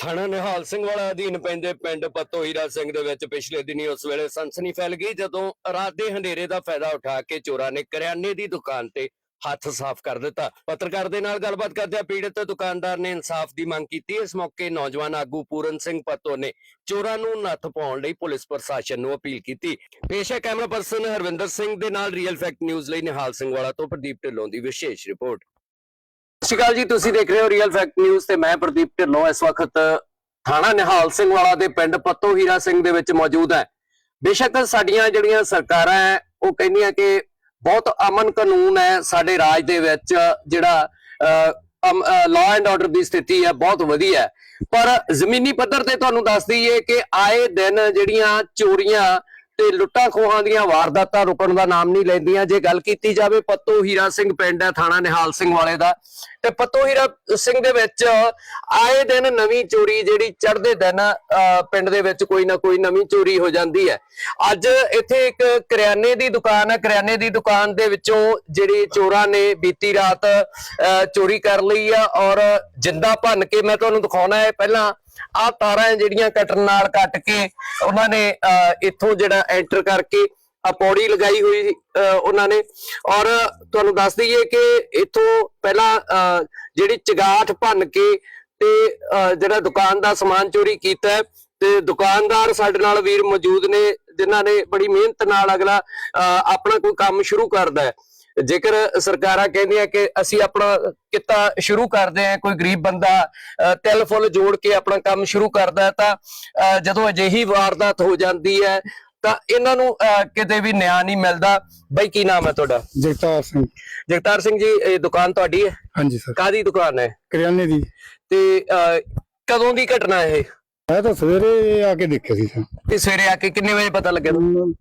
ਥਾਣਾ ਨਿਹਾਲ ਸਿੰਘ ਵਾਲਾ ਅਧੀਨ ਪੈਂਦੇ ਪਿੰਡ ਪੱਤੋ ਹੀਰਾ ਸਿੰਘ ਦੇ ਵਿੱਚ ਪਿਛਲੇ ਦਿਨੀ ਉਸ ਵੇਲੇ ਸਨਸਨੀ ਫੈਲ ਗਈ ਜਦੋਂ ਰਾਤ ਦੇ ਹਨੇਰੇ ਦਾ ਫਾਇਦਾ ਉਠਾ ਕੇ ਚੋਰਾਂ ਨੇ ਕਰਿਆਨੇ ਦੀ ਦੁਕਾਨ ਤੇ ਹੱਥ ਸਾਫ਼ ਕਰ ਦਿੱਤਾ। ਪੱਤਰਕਾਰ ਦੇ ਨਾਲ ਗੱਲਬਾਤ ਕਰਦਿਆਂ ਪੀੜਤ ਦੁਕਾਨਦਾਰ ਨੇ ਇਨਸਾਫ ਦੀ ਮੰਗ ਕੀਤੀ। ਇਸ ਮੌਕੇ ਨੌਜਵਾਨ ਆਗੂ ਪੂਰਨ ਸਿੰਘ ਪੱਤੋ ਨੇ ਚੋਰਾਂ ਨੂੰ ਨੱਥ ਪਾਉਣ ਲਈ ਪੁਲਿਸ ਪ੍ਰਸ਼ਾਸਨ ਨੂੰ ਅਪੀਲ ਕੀਤੀ। ਪੇਸ਼ ਹੈ ਕੈਮਰਾ ਪਰਸਨ ਹਰਵਿੰਦਰ ਸਿੰਘ ਦੇ ਨਾਲ ਰੀਅਲ ਫੈਕਟ ਨਿਊਜ਼ ਲਈ ਨਿਹਾਲ ਸਿੰਘ ਵਾਲਾ ਤੋਂ ਪ੍ਰਦੀਪ ਢਿੱਲੋਂ ਦੀ ਵਿਸ਼ੇਸ਼ ਰਿਪੋਰਟ। ਸ਼੍ਰੀ ਅਕਾਲ ਜੀ, ਤੁਸੀਂ ਦੇਖ ਰਹੇ ਹੋ ਰੀਅਲ ਫੈਕਟ ਨਿਊਜ਼ ਤੇ ਮੈਂ ਪ੍ਰਦੀਪ ਢਿੱਲੋਂ ਇਸ ਵਕਤ ਥਾਣਾ ਨਿਹਾਲ ਸਿੰਘ ਵਾਲਾ ਦੇ ਪਿੰਡ ਪੱਤੋ ਹੀਰਾ ਸਿੰਘ ਦੇ ਵਿੱਚ ਮੌਜੂਦ ਹੈ। ਬੇਸ਼ੱਕ ਸਾਡੀਆਂ ਜਿਹੜੀਆਂ ਸਰਕਾਰਾਂ ਹੈ, ਉਹ ਕਹਿੰਦੀਆਂ ਕਿ ਬਹੁਤ ਅਮਨ ਕਾਨੂੰਨ ਹੈ ਸਾਡੇ ਰਾਜ ਦੇ ਵਿੱਚ, ਜਿਹੜਾ ਲਾਅ ਐਂਡ ਆਰਡਰ ਦੀ ਸਥਿਤੀ ਹੈ, ਬਹੁਤ ਵਧੀਆ ਪਰ ਜ਼ਮੀਨੀ ਪੱਧਰ ਤੇ ਤੁਹਾਨੂੰ ਦੱਸ ਦਈਏ ਕਿ ਆਏ ਦਿਨ ਜਿਹੜੀਆਂ ਚੋਰੀਆਂ ਤੇ ਲੁੱਟਾਂ ਖੋਹਾਂ ਦੀਆਂ ਵਾਰਦਾਤਾਂ ਰੁਕਣ ਦਾ ਨਾਮ ਨਹੀਂ ਲੈਂਦੀਆਂ। ਜੇ ਗੱਲ ਕੀਤੀ ਜਾਵੇ ਪੱਤੋ ਹੀਰਾ ਸਿੰਘ ਪਿੰਡ ਹੈ ਥਾਣਾ ਨਿਹਾਲ ਸਿੰਘ ਵਾਲੇ ਦਾ। ਤੇ ਪੱਤੋ ਹੀਰਾ ਸਿੰਘ ਦੇ ਵਿੱਚ ਆਏ ਦਿਨ ਨਵੀਂ ਚੋਰੀ ਜਿਹੜੀ ਚੜ੍ਹਦੇ ਦਿਨ ਪਿੰਡ ਦੇ ਵਿੱਚ ਕੋਈ ਨਾ ਕੋਈ ਨਵੀਂ ਚੋਰੀ ਹੋ ਜਾਂਦੀ ਹੈ। ਅੱਜ ਇੱਥੇ ਇੱਕ ਕਰਿਆਨੇ ਦੀ ਦੁਕਾਨ ਹੈ। ਕਰਿਆਨੇ ਦੀ ਦੁਕਾਨ ਦੇ ਵਿੱਚੋਂ ਜਿਹੜੀ ਚੋਰਾਂ ਨੇ ਬੀਤੀ ਰਾਤ ਅਹ, ਚੋਰੀ ਕਰ ਲਈ ਆ। ਔਰ ਜਿੰਦਾ ਭੰਨ ਕੇ ਮੈਂ ਤੁਹਾਨੂੰ ਦਿਖਾਉਣਾ ਹੈ। ਪਹਿਲਾਂ ਆਹ ਤਾਰਾਂ ਜਿਹੜੀਆਂ ਕਟਰ ਨਾਲ ਕੱਟ ਕੇ ਉਹਨਾਂ ਨੇ ਇੱਥੋਂ ਜਿਹੜਾ ਐਂਟਰ ਕਰਕੇ ਆ ਪੌੜੀ ਲਗਾਈ ਹੋਈ ਉਹਨਾਂ ਨੇ। ਔਰ ਤੁਹਾਨੂੰ ਦੱਸ ਦਈਏ ਕਿ ਇੱਥੋਂ ਪਹਿਲਾਂ ਅਹ, ਜਿਹੜੀ ਚਗਾਠ ਭੰਨ ਕੇ ਤੇ ਜਿਹੜਾ ਦੁਕਾਨ ਦਾ ਸਮਾਨ ਚੋਰੀ ਕੀਤਾ ਤੇ ਦੁਕਾਨਦਾਰ ਸਾਡੇ ਨਾਲ ਵੀਰ ਮੌਜੂਦ ਨੇ ਜਿਨ੍ਹਾਂ ਨੇ ਬੜੀ ਮਿਹਨਤ ਨਾਲ ਅਗਲਾ ਅਹ, ਆਪਣਾ ਕੋਈ ਕੰਮ ਸ਼ੁਰੂ ਕਰਦਾ ਹੈ। ਜੇਕਰ ਸਰਕਾਰਾਂ ਕਹਿੰਦੀਆਂ ਕਿ ਅਸੀਂ ਆਪਣਾ ਕਿੱਤਾ ਸ਼ੁਰੂ ਕਰਦੇ ਹਾਂ ਕੋਈ ਗਰੀਬ ਬੰਦਾ ਤਿਲ ਫੁੱਲ ਜੋੜ ਕੇ ਆਪਣਾ ਕੰਮ ਸ਼ੁਰੂ ਕਰਦਾ ਤਾਂ ਜਦੋਂ ਅਜਿਹੀ ਵਾਰਦਾਤ ਹੋ ਜਾਂਦੀ ਹੈ ਤਾਂ ਇਹਨਾਂ ਨੂੰ ਕਿਤੇ ਵੀ ਨਿਆਂ ਨਹੀਂ ਮਿਲਦਾ। ਬਈ ਕੀ ਨਾਮ ਹੈ ਤੁਹਾਡਾ? ਜਗਤਾਰ ਸਿੰਘ। ਜਗਤਾਰ ਸਿੰਘ ਜੀ ਇਹ ਦੁਕਾਨ ਤੁਹਾਡੀ ਹੈ? ਹਾਂਜੀ ਸਰ। ਕਾਦੀ ਦੁਕਾਨ ਹੈ? ਕਰਿਆਨੇ ਦੀ। ਤੇ ਕਦੋਂ ਦੀ ਘਟਨਾ ਹੈ ਇਹ? ਮੈਂ ਤਾਂ ਸਵੇਰੇ ਆ ਕੇ ਦੇਖਿਆ ਸੀ ਸਰ। ਤੇ ਸਵੇਰੇ ਆ ਕੇ ਕਿੰਨੇ ਵਜੇ ਪਤਾ ਲੱਗਿਆ ਤੁਹਾਨੂੰ?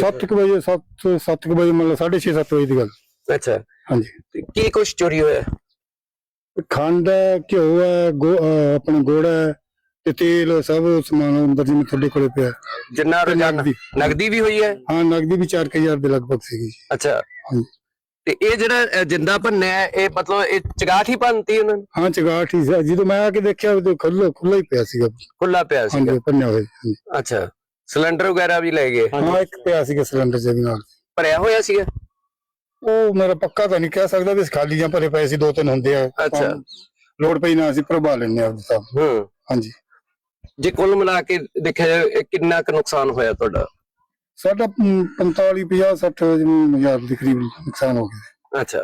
7 ਵਜੇ 7 7 ਵਜੇ ਮਤਲਬ 6:30 7 ਵਜੇ ਦੀ ਗੱਲ। ਅੱਛਾ। ਹਾਂਜੀ। ਤੇ ਕੀ ਕੁਛ ਚੋਰੀ ਹੋਇਆ? ਖੰਡ ਹੈ ਘਿਓ ਹੈ ਗੋ- ਅਹ ਆਪਣਾ ਗੁੜ ਹੈ ਤੇ ਤੇਲ ਸਭ ਸਮਾਨ ਅੰਦਰ ਜਿਵੇਂ ਤੁਹਾਡੇ ਕੋਲੇ ਪਿਆ। ਜਿੰਨਾ ਤੇ ਰੋਜ਼ਾਨਾ ਨਗਦੀ। ਨਗਦੀ ਵੀ ਹੋਈ ਹੈ? ਹਾਂ ਨਗਦੀ ਵੀ 4000 ਦੇ ਲਗਭਗ ਸੀਗੀ ਜੀ। ਅੱਛਾ। ਹਾਂਜੀ। ਤੇ ਇਹ ਜਿਹੜਾ ਜਿੰਦਾ ਭੰਨਿਆ ਹੈ, ਇਹ ਮਤਲਬ ਇਹ ਚਗਾਠ ਹੀ ਭੰਨਤੀ ਉਹਨਾਂ ਨੇ? ਹਾਂ ਚਗਾਠ ਹੀ ਸੀ। ਜਦੋਂ ਮੈਂ ਆ ਕੇ ਦੇਖਿਆ ਉਹ ਖੁੱਲਾ ਖੁੱਲਾ ਹੀ ਪਿਆ ਸੀਗਾ। ਖੁੱਲਾ ਪਿਆ ਸੀਗਾ। ਹਾਂਜੀ ਪੰਨਿਆ ਹੋਇਆ ਸੀ। ਅੱਛਾ। ਸਿਲੰਡਰ ਵਗੈਰਾ ਵੀ ਲੈ ਗਏ? ਹਾਂ ਇੱਕ ਪਿਆ ਸੀਗਾ ਸਿਲੰਡਰ ਜਿਹਦੇ ਨਾਲ। ਭਰਿਆ ਹੋਇਆ ਸੀਗਾ? ਉਹ ਮੇਰਾ ਪੱਕਾ ਤਾਂ ਨਹੀਂ ਕਹਿ ਸਕਦਾ ਵੀ ਖਾਲੀ ਜਾਂ ਭਰੇ ਪਏ ਸੀ ਦੋ ਤਿੰਨ ਹੁੰਦੇ ਆ। ਅੱਛਾ। ਲੋੜ ਪਈ ਨਾ ਅਸੀਂ ਪ੍ਰਭਾ ਲੈਣੇ ਆ ਉਹਦਾ ਹੂੰ। ਹਾਂਜੀ। ਜੇ ਕੁੱਲ ਮਿਲਾ ਕੇ ਦੇਖਿਆ ਜਾਵੇ ਇਹ ਕਿੰਨਾ ਕੁ ਨੁਕਸਾਨ ਹੋਇਆ ਤੁਹਾਡਾ? ਸਾਡਾ 45 50 60 ਹਜ਼ਾਰ ਦੇ ਕਰੀਬ ਨੁਕਸਾਨ ਹੋ ਗਿਆ। ਅੱਛਾ।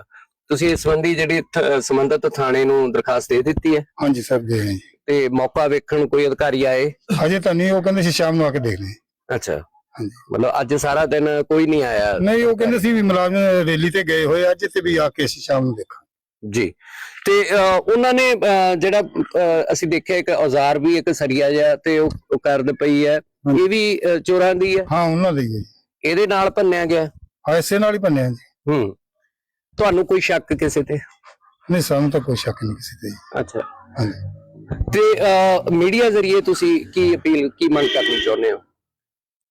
ਤੁਸੀਂ ਇਸ ਸੰਬੰਧੀ ਜਿਹੜੀ ਥ- ਸੰਬੰਧਿਤ ਥਾਣੇ ਨੂੰ ਦਰਖਾਸਤ ਦੇ ਦਿੱਤੀ ਹੈ? ਹਾਂਜੀ ਸਰ ਦੇ ਰਹੇ ਜੀ। ਤੇ ਮੌਕਾ ਵੇਖਣ ਕੋਈ ਅਧਿਕਾਰੀ ਆਏ? ਅਜੇ ਤਾਂ ਨਹੀਂ ਉਹ ਕਹਿੰਦੇ ਸੀ ਸ਼ਾਮ ਨੂੰ ਆ ਕੇ ਦੇਖ ਲਈ ਅੱਛਾ। ਹਾਂਜੀ। ਮਤਲਬ ਅੱਜ ਸਾਰਾ ਦਿਨ ਕੋਈ ਨਹੀਂ ਆਇਆ? ਨਹੀਂ ਉਹ ਕਹਿੰਦੇ ਸੀ ਵੀ ਮੁਲਾਜ਼ਮ ਰੈਲੀ ਤੇ ਗਏ ਹੋਏ ਅੱਜ ਤੇ ਵੀ ਆ ਕੇ ਅਸੀਂ ਸ਼ਾਮ ਨੂੰ ਦੇਖਾਂ ਜੀ। ਤੇ ਅਹ, ਉਹਨਾਂ ਨੇ ਅਹ, ਜਿਹੜਾ ਅਹ, ਅਸੀਂ ਦੇਖਿਆ ਇੱਕ ਔਜ਼ਾਰ ਵੀ ਇੱਕ ਸਰੀਆ ਜਿਹਾ ਤੇ ਉਹ ਉਹ ਕਰਦ ਪਈ ਹੈ। ਹਾਂਜੀ। ਇਹ ਵੀ ਚੋਰਾਂ ਦੀ ਹੈ? ਹਾਂ ਉਹਨਾਂ ਦੇ ਹੀ ਹੈ ਜੀ। ਇਹਦੇ ਨਾਲ ਭੰਨਿਆ ਗਿਆ? ਹਾਂ, ਇਸੇ ਨਾਲ ਹੀ ਭੰਨਿਆ ਜੀ। ਹੂੰ। ਤੁਹਾਨੂੰ ਕੋਈ ਸ਼ੱਕ ਕਿਸੇ ਤੇ? ਨਹੀਂ ਸਾਨੂੰ ਤਾਂ ਕੋਈ ਸ਼ੱਕ ਨਹੀਂ ਕਿਸੇ ਤੇ ਜੀ। ਅੱਛਾ। ਹਾਂਜੀ। ਤੇ ਮੀਡੀਆ ਜ਼ਰੀਏ ਤੁਸੀਂ ਕੀ ਅਪੀਲ ਕੀ ਮੰਗ ਕਰਨੀ ਚਾਹੁੰਦੇ ਹੋ?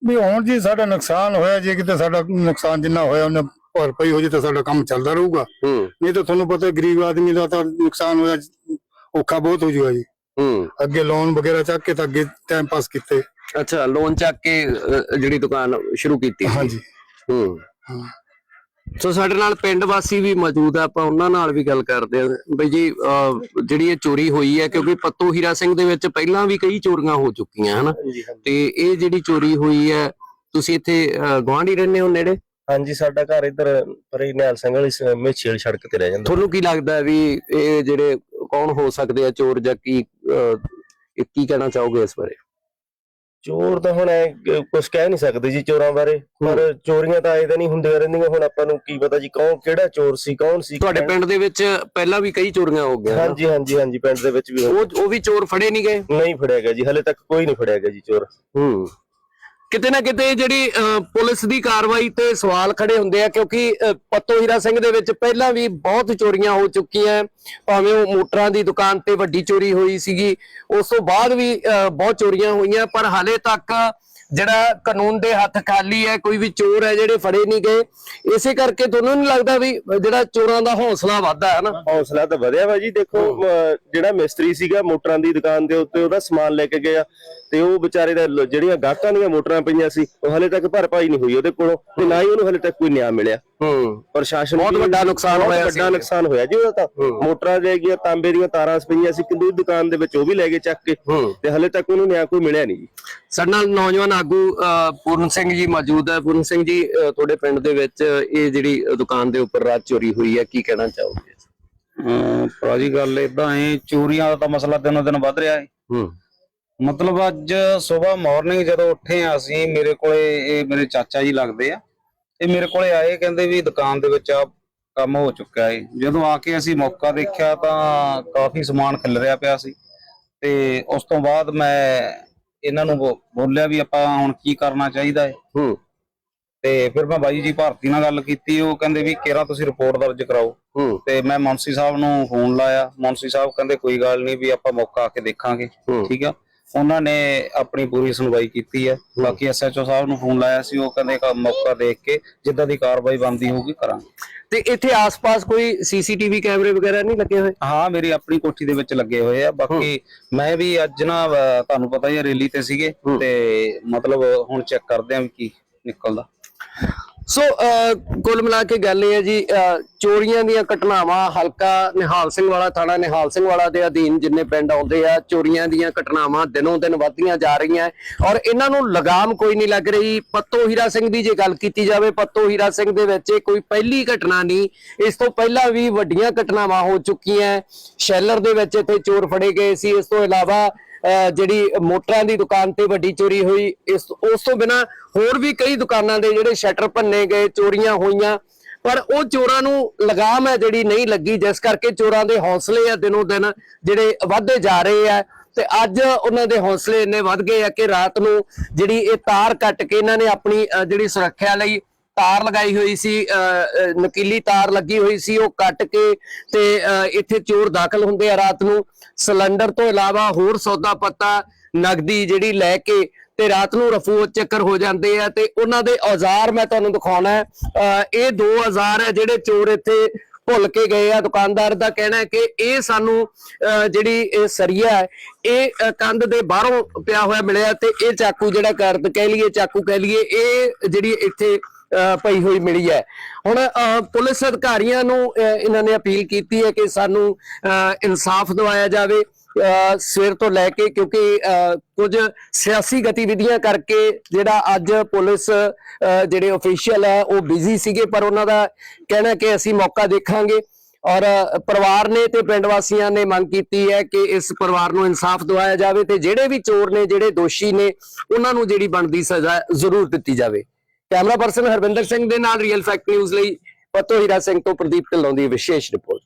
ਵੀ ਹੁਣ ਜੀ ਸਾਡਾ ਨੁਕਸਾਨ ਹੋਇਆ ਜੇ ਕਿਤੇ ਸਾਡਾ ਨੁਕਸਾਨ ਜਿੰਨਾ ਹੋਇਆ ਉਹਨੇ ਭਰਪਾਈ ਹੋ ਜੇ ਤਾਂ ਸਾਡਾ ਕੰਮ ਚੱਲਦਾ ਰਹੂਗਾ। ਹੂੰ। ਨਹੀਂ ਤਾਂ ਤੁਹਾਨੂੰ ਪਤਾ ਗਰੀਬ ਆਦਮੀ ਦਾ ਤਾਂ ਨੁਕਸਾਨ ਹੋਇਆ ਔਖਾ ਬਹੁਤ ਹੋ ਜੂਗਾ ਜੀ। ਹੂੰ। ਅੱਗੇ ਲੋਨ ਵਗੈਰਾ ਚੱਕ ਕੇ ਤਾਂ ਅੱਗੇ ਟਾਈਮ ਪਾਸ ਕੀਤੇ। ਅੱਛਾ ਲੋਨ ਚੱਕ ਕੇ ਅਹ, ਜਿਹੜੀ ਦੁਕਾਨ ਸ਼ੁਰੂ ਕੀਤੀ। ਹਾਂਜੀ। ਹੂੰ। ਹਾਂ। ਸੋ ਸਾਡੇ ਨਾਲ ਪਿੰਡ ਵਾਸੀ ਵੀ ਮੌਜੂਦ ਆ ਆਪਾਂ ਉਹਨਾਂ ਨਾਲ ਵੀ ਗੱਲ ਕਰਦੇ ਆ। ਬਈ ਜੀ ਅਹ, ਜਿਹੜੀ ਇਹ ਚੋਰੀ ਹੋਈ ਹੈ ਕਿਉਂਕਿ ਪੱਤੋ ਹੀਰਾ ਸਿੰਘ ਦੇ ਵਿੱਚ ਪਹਿਲਾਂ ਵੀ ਕਈ ਚੋਰੀਆਂ ਹੋ ਚੁੱਕੀਆਂ ਹਨਾ? ਤੇ ਇਹ ਜਿਹੜੀ ਚੋਰੀ ਹੋਈ ਹੈ ਤੁਸੀਂ ਇੱਥੇ ਗਵਾਂਢੀ ਰਹਿੰਦੇ ਹੋ ਨੇੜੇ? ਹਾਂਜੀ ਸਾਡਾ ਘਰ ਇੱਧਰ ਪਰੇ ਨਿਹਾਲ ਸਿੰਘ ਵਾਲੀ ਸ- ਮੇਛੇਲ ਸੜਕ ਤੇ ਰਹਿ ਜਾਂਦਾ। ਤੁਹਾਨੂੰ ਕੀ ਲੱਗਦਾ ਹੈ ਵੀ ਇਹ ਜਿਹੜੇ ਕੌਣ ਹੋ ਸਕਦੇ ਆ ਚੋਰ ਜਾਂ ਕੀ ਅਹ, ਇਹ ਕੀ ਕਹਿਣਾ ਚਾਹੋਗੇ ਇਸ ਬਾਰੇ? ਚੋਰ ਤਾਂ ਹੁਣ ਐ ਕੁਝ ਕਹਿ ਨਹੀਂ ਸਕਦੇ ਜੀ ਚੋਰਾਂ ਬਾਰੇ। ਪਰ ਚੋਰੀਆਂ ਤਾਂ ਆਏ ਤਾਂ ਨਹੀਂ ਹੁੰਦੀਆਂ ਰਹਿੰਦੀਆਂ। ਹੁਣ ਆਪਾਂ ਨੂੰ ਕੀ ਪਤਾ ਜੀ ਕੌਣ ਕਿਹੜਾ ਚੋਰ ਸੀ ਕੌਣ ਸੀ ਤੁਹਾਡੇ ਪਿੰਡ ਦੇ ਵਿੱਚ ਪਹਿਲਾਂ ਵੀ ਕਈ ਚੋਰੀਆਂ ਹੋ ਗਈਆਂ? ਹਾਂਜੀ ਹਾਂਜੀ ਹਾਂਜੀ ਪਿੰਡ ਦੇ ਵਿੱਚ ਵੀ ਉਹ ਉਹ ਵੀ ਚੋਰ ਫੜੇ ਨਹੀਂ ਗਏ? ਨਹੀਂ ਫੜਿਆ ਗਿਆ ਜੀ ਹਲੇ ਤੱਕ ਕੋਈ ਨਹੀਂ ਫੜਿਆ ਗਿਆ ਜੀ ਚੋਰ। ਹੂੰ। ਕਿਤੇ ਨਾ ਕਿਤੇ ਜਿਹੜੀ ਅਹ, ਪੁਲਿਸ ਦੀ ਕਾਰਵਾਈ ਤੇ ਸਵਾਲ ਖੜੇ ਹੁੰਦੇ ਆ ਕਿਉਂਕਿ ਅਹ, ਪੱਤੋ ਹੀਰਾ ਸਿੰਘ ਦੇ ਵਿੱਚ ਪਹਿਲਾਂ ਵੀ ਬਹੁਤ ਚੋਰੀਆਂ ਹੋ ਚੁੱਕੀਆਂ ਭਾਵੇਂ ਉਹ ਮੋਟਰਾਂ ਦੀ ਦੁਕਾਨ ਤੇ ਵੱਡੀ ਚੋਰੀ ਹੋਈ ਸੀਗੀ ਉਸ ਤੋਂ ਬਾਅਦ ਵੀ ਅਹ, ਬਹੁਤ ਚੋਰੀਆਂ ਹੋਈਆਂ ਪਰ ਹਾਲੇ ਤੱਕ ਜਿਹੜਾ ਕਾਨੂੰਨ ਦੇ ਹੱਥ ਖਾਲੀ ਹੈ ਕੋਈ ਵੀ ਚੋਰ ਹੈ ਜਿਹੜੇ ਫੜੇ ਨਹੀਂ ਗਏ ਇਸੇ ਕਰਕੇ ਤੁਹਾਨੂੰ ਨਹੀਂ ਲੱਗਦਾ ਵੀ ਜਿਹੜਾ ਚੋਰਾਂ ਦਾ ਹੌਸਲਾ ਵੱਧਦਾ ਹੈ ਨਾ? ਹੌਸਲਾ ਤਾਂ ਵਧਿਆ ਵਾ ਜੀ ਦੇਖੋ ਜਿਹੜਾ ਮਿਸਤਰੀ ਸੀਗਾ ਮੋਟਰਾਂ ਦੀ ਦੁਕਾਨ ਦੇ ਉੱਤੇ ਉਹਦਾ ਸਮਾਨ ਲੈ ਕੇ ਗਿਆ ਤੇ ਉਹ ਵਿਚਾਰੇ ਦਾ ਜਿਹੜੀਆਂ ਗਾਹਕਾਂ ਦੀਆਂ ਮੋਟਰਾਂ ਪਈਆਂ ਸੀ ਉਹ ਹਲੇ ਤੱਕ ਭਰਪਾਈ ਨਹੀਂ ਹੋਈ ਉਹਦੇ ਕੋਲੋਂ ਤੇ ਨਾ ਹੀ ਉਹਨੂੰ ਹਲੇ ਤੱਕ ਕੋਈ ਨਿਆਂ ਮਿਲਿਆ। ਹੂੰ। ਪ੍ਰਸ਼ਾਸਨ ਬਹੁਤ ਵੱਡਾ ਨੁਕਸਾਨ ਹੋਇਆ ਵੱਡਾ। ਨੁਕਸਾਨ ਹੋਇਆ ਜੀ ਉਹਦਾ ਤਾਂ। ਮੋਟਰਾਂ ਲੈ ਗਈਆਂ ਤਾਂਬੇ ਦੀਆਂ ਤਾਰਾਂ ਪਈਆਂ ਸੀ ਕਿੰਦੂ ਦੁਕਾਨ ਦੇ ਵਿੱਚ ਉਹ ਵੀ ਲੈ ਗਏ ਚੱਕ ਕੇ। ਤੇ ਹਲੇ ਤੱਕ ਉਹਨੂੰ ਨਿਆਂ ਕੋਈ ਮਿਲਿਆ ਨਹੀਂ ਜੀ। ਸਾਡੇ ਨਾਲ ਨੌਜਵਾਨ ਆਗੂ ਪੂਰਨ ਸਿੰਘ ਜੀ ਮੌਜੂਦ ਹੈ। ਪੂਰਨ ਸਿੰਘ ਜੀ ਤੁਹਾਡੇ ਪਿੰਡ ਦੇ ਵਿੱਚ ਇਹ ਜਿਹੜੀ ਦੁਕਾਨ ਦੇ ਉੱਪਰ ਰਾਤ ਚੋਰੀ ਹੋਈ ਹੈ ਕੀ ਕਹਿਣਾ ਚਾਹੋਗੇ? ਭਰਾਜੀ ਗੱਲ ਇਦਾਂ ਹੈ ਚੋਰੀਆਂ ਦਾ ਤਾਂ ਮਸਲਾ ਦਿਨੋਂ ਦਿਨ ਵੱਧ ਰਿਹਾ ਹੈ। ਹੂੰ। ਮਤਲਬ ਅੱਜ ਸਵੇਰ ਮਾਰਨਿੰਗ ਜਦੋਂ ਉੱਠੇ ਆ ਅਸੀਂ ਮੇਰੇ ਕੋਲੇ ਇਹ ਮੇਰੇ ਚਾਚਾ ਜੀ ਲੱਗਦੇ ਆ। ਇਹ ਮੇਰੇ ਕੋਲੇ ਆਏ ਕਹਿੰਦੇ ਵੀ ਦੁਕਾਨ ਦੇ ਵਿੱਚ ਆ ਕੰਮ ਹੋ ਚੁੱਕਾ ਹੈ ਜਦੋਂ ਆ ਕੇ ਅਸੀਂ ਮੌਕਾ ਦੇਖਿਆ ਤਾਂ ਕਾਫੀ ਸਮਾਨ ਖਿਲਰਿਆ ਪਿਆ ਸੀ। ਤੇ ਉਸ ਤੋਂ ਬਾਅਦ ਮੈਂ ਇਹਨਾਂ ਨੂੰ ਬੋਲਿਆ ਵੀ ਆਪਾਂ ਹੁਣ ਕੀ ਕਰਨਾ ਚਾਹੀਦਾ ਹੈ ਹੂੰ। ਤੇ ਫਿਰ ਮੈਂ ਬਾਈ ਜੀ ਭਾਰਤੀ ਨਾਲ ਗੱਲ ਕੀਤੀ ਉਹ ਕਹਿੰਦੇ ਵੀ ਕਿਹੜਾ ਤੁਸੀਂ ਰਿਪੋਰਟ ਦਰਜ ਕਰਾਓ। ਤੇ ਮੈਂ ਮੁੰਸੀ ਸਾਹਿਬ ਨੂੰ ਫੋਨ ਲਾਇਆ। ਮੁੰਸੀ ਸਾਹਿਬ ਕਹਿੰਦੇ ਕੋਈ ਗੱਲ ਨਹੀਂ ਵੀ ਆਪਾਂ ਮੌਕਾ ਆ ਕੇ ਦੇਖਾਂਗੇ। ਠੀਕ ਆ? ਉਹਨਾਂ ਨੇ ਆਪਣੀ ਪੂਰੀ ਸੁਣਵਾਈ ਕੀਤੀ ਹੈ। ਬਾਕੀ ਐਸਐਚਓ ਸਾਹਿਬ ਨੂੰ ਫੋਨ ਲਾਇਆ ਸੀ ਉਹ ਕਹਿੰਦੇ ਕਿ ਮੌਕਾ ਦੇਖ ਕੇ ਜਿੱਦਾਂ ਦੀ ਕਾਰਵਾਈ ਬਣਦੀ ਹੋਊਗੀ ਕਰਾਂਗੇ। ਤੇ ਇੱਥੇ ਆਸ-ਪਾਸ ਕੋਈ ਸੀਸੀਟੀਵੀ ਕੈਮਰੇ ਵਗੈਰਾ ਨਹੀਂ ਲੱਗੇ ਹੋਏ? ਹਾਂ ਮੇਰੀ ਆਪਣੀ ਕੋਠੀ ਦੇ ਵਿੱਚ ਲੱਗੇ ਹੋਏ ਆ। ਬਾਕੀ ਮੈਂ ਵੀ ਅੱਜ ਨਾ ਅਹ, ਤੁਹਾਨੂੰ ਪਤਾ ਹੀ ਰੈਲੀ ਤੇ ਸੀਗੇ। ਤੇ ਮਤਲਬ ਹੁਣ ਚੈੱਕ ਕਰਦੇ ਆਂ ਵੀ ਕੀ ਨਿਕਲਦਾ। ਸੋ ਅਹ, ਕੁੱਲ ਮਿਲਾ ਕੇ ਗੱਲ ਇਹ ਹੈ ਜੀ ਚੋਰੀਆਂ ਦੀਆਂ ਘਟਨਾਵਾਂ ਹਲਕਾ ਨਿਹਾਲ ਸਿੰਘ ਵਾਲਾ ਥਾਣਾ ਨਿਹਾਲ ਸਿੰਘ ਵਾਲਾ ਦੇ ਅਧੀਨ ਜਿੰਨੇ ਪਿੰਡ ਆਉਂਦੇ ਆ ਚੋਰੀਆਂ ਦੀਆਂ ਘਟਨਾਵਾਂ ਦਿਨੋਂ ਦਿਨ ਵੱਧਦੀਆਂ ਜਾ ਰਹੀਆਂ ਔਰ ਇਹਨਾਂ ਨੂੰ ਲਗਾਮ ਕੋਈ ਨਹੀਂ ਲੱਗ ਰਹੀ। ਪੱਤੋ ਹੀਰਾ ਸਿੰਘ ਦੀ ਜੇ ਗੱਲ ਕੀਤੀ ਜਾਵੇ ਪੱਤੋ ਹੀਰਾ ਸਿੰਘ ਦੇ ਵਿੱਚ ਇਹ ਕੋਈ ਪਹਿਲੀ ਘਟਨਾ ਨਹੀਂ। ਇਸ ਤੋਂ ਪਹਿਲਾਂ ਵੀ ਵੱਡੀਆਂ ਘਟਨਾਵਾਂ ਹੋ ਚੁੱਕੀਆਂ ਸ਼ੈਲਰ ਦੇ ਵਿੱਚ ਇੱਥੇ ਚੋਰ ਫੜੇ ਗਏ ਸੀ। ਇਸ ਤੋਂ ਇਲਾਵਾ ਜਿਹੜੀ ਮੋਟਰਾਂ ਦੀ ਦੁਕਾਨ ਤੇ ਵੱਡੀ ਚੋਰੀ ਹੋਈ, ਇਸ ਉਸ ਤੋਂ ਬਿਨਾ ਹੋਰ ਵੀ ਕਈ ਦੁਕਾਨਾਂ ਦੇ ਜਿਹੜੇ ਸ਼ਟਰ ਭੰਨੇ ਗਏ, ਚੋਰੀਆਂ ਹੋਈਆਂ। ਪਰ ਉਹ ਚੋਰਾਂ ਨੂੰ ਲਗਾਮ ਹੈ ਜਿਹੜੀ ਨਹੀਂ ਲੱਗੀ, ਜਿਸ ਕਰਕੇ ਚੋਰਾਂ ਦੇ ਹੌਸਲੇ ਆ ਦਿਨੋਂ ਦਿਨ ਜਿਹੜੇ ਵੱਧਦੇ ਜਾ ਰਹੇ ਆ। ਤੇ ਅੱਜ ਉਹਨਾਂ ਦੇ ਹੌਸਲੇ ਇੰਨੇ ਵੱਧ ਗਏ ਆ ਕਿ ਰਾਤ ਨੂੰ ਜਿਹੜੀ ਇਹ ਤਾਰ ਕੱਟ ਕੇ ਇਹਨਾਂ ਨੇ ਆਪਣੀ ਜਿਹੜੀ ਸੁਰੱਖਿਆ ਲਈ ਤਾਰ ਲਗਾਈ ਹੋਈ ਸੀ ਅਹ, ਨਕੀਲੀ ਤਾਰ ਲੱਗੀ ਹੋਈ ਸੀ ਉਹ ਕੱਟ ਕੇ ਤੇ ਇੱਥੇ ਚੋਰ ਦਾਖਲ ਹੁੰਦੇ ਆ ਰਾਤ ਨੂੰ। ਸਿਲੰਡਰ ਤੋਂ ਇਲਾਵਾ ਹੋਰ ਸੌਦਾ ਪੱਤਾ ਨਗਦੀ ਜਿਹੜੀ ਲੈ ਕੇ ਤੇ ਰਾਤ ਨੂੰ ਰਫੂ ਚੱਕਰ ਹੋ ਜਾਂਦੇ ਆ ਤੇ ਉਹਨਾਂ ਦੇ ਔਜ਼ਾਰ ਮੈਂ ਤੁਹਾਨੂੰ ਦਿਖਾਉਣਾ ਹੈ। ਇਹ ਦੋ ਔਜ਼ਾਰ ਹੈ ਜਿਹੜੇ ਚੋਰ ਇੱਥੇ ਭੁੱਲ ਕੇ ਗਏ ਆ। ਦੁਕਾਨਦਾਰ ਦਾ ਕਹਿਣਾ ਹੈ ਕਿ ਇਹ ਸਾਨੂੰ ਅਹ, ਜਿਹੜੀ ਇਹ ਸਰੀਆ ਹੈ ਇਹ ਕੰਧ ਦੇ ਬਾਹਰੋਂ ਪਿਆ ਹੋਇਆ ਮਿਲਿਆ ਤੇ ਇਹ ਚਾਕੂ ਜਿਹੜਾ ਕਰਦ ਕਹਿ ਲਈਏ ਚਾਕੂ ਕਹਿ ਲਈਏ ਇਹ ਜਿਹੜੀ ਇੱਥੇ ਪਈ ਹੋਈ ਮਿਲੀ ਹੈ। ਹੁਣ ਪੁਲਿਸ ਅਧਿਕਾਰੀਆਂ ਨੂੰ ਇਹਨਾਂ ਨੇ ਅਪੀਲ ਕੀਤੀ ਹੈ ਕਿ ਸਾਨੂੰ ਇਨਸਾਫ ਦਿਵਾਇਆ ਜਾਵੇ। ਸਵੇਰ ਤੋਂ ਲੈ ਕੇ ਕਿਉਂਕਿ ਅਹ, ਕੁਝ ਸਿਆਸੀ ਗਤੀਵਿਧੀਆਂ ਕਰਕੇ ਜਿਹੜਾ ਅੱਜ ਪੁਲਿਸ ਜਿਹੜੇ ਅਫੀਸ਼ੀਅਲ ਹੈ ਉਹ ਬਿਜ਼ੀ ਸੀਗੇ ਪਰ ਉਹਨਾਂ ਦਾ ਕਹਿਣਾ ਕਿ ਅਸੀਂ ਮੌਕਾ ਦੇਖਾਂਗੇ। ਔਰ ਪਰਿਵਾਰ ਨੇ ਤੇ ਪਿੰਡ ਵਾਸੀਆਂ ਨੇ ਮੰਗ ਕੀਤੀ ਹੈ ਕਿ ਇਸ ਪਰਿਵਾਰ ਨੂੰ ਇਨਸਾਫ ਦਿਵਾਇਆ ਜਾਵੇ ਤੇ ਜਿਹੜੇ ਵੀ ਚੋਰ ਨੇ ਜਿਹੜੇ ਦੋਸ਼ੀ ਨੇ ਉਹਨਾਂ ਨੂੰ ਜਿਹੜੀ ਬਣਦੀ ਸਜ਼ਾ ਜ਼ਰੂਰ ਦਿੱਤੀ ਜਾਵੇ। ਕੈਮਰਾ ਪਰਸਨ ਹਰਵਿੰਦਰ ਸਿੰਘ ਦੇ ਨਾਲ ਰੀਅਲ ਫੈਕਟ ਨਿਊਜ਼ ਲਈ ਪਤੋ ਹੀਰਾ ਸਿੰਘ ਤੋਂ ਪ੍ਰਦੀਪ ਢਿੱਲੋਂ ਦੀ ਵਿਸ਼ੇਸ਼ ਰਿਪੋਰਟ।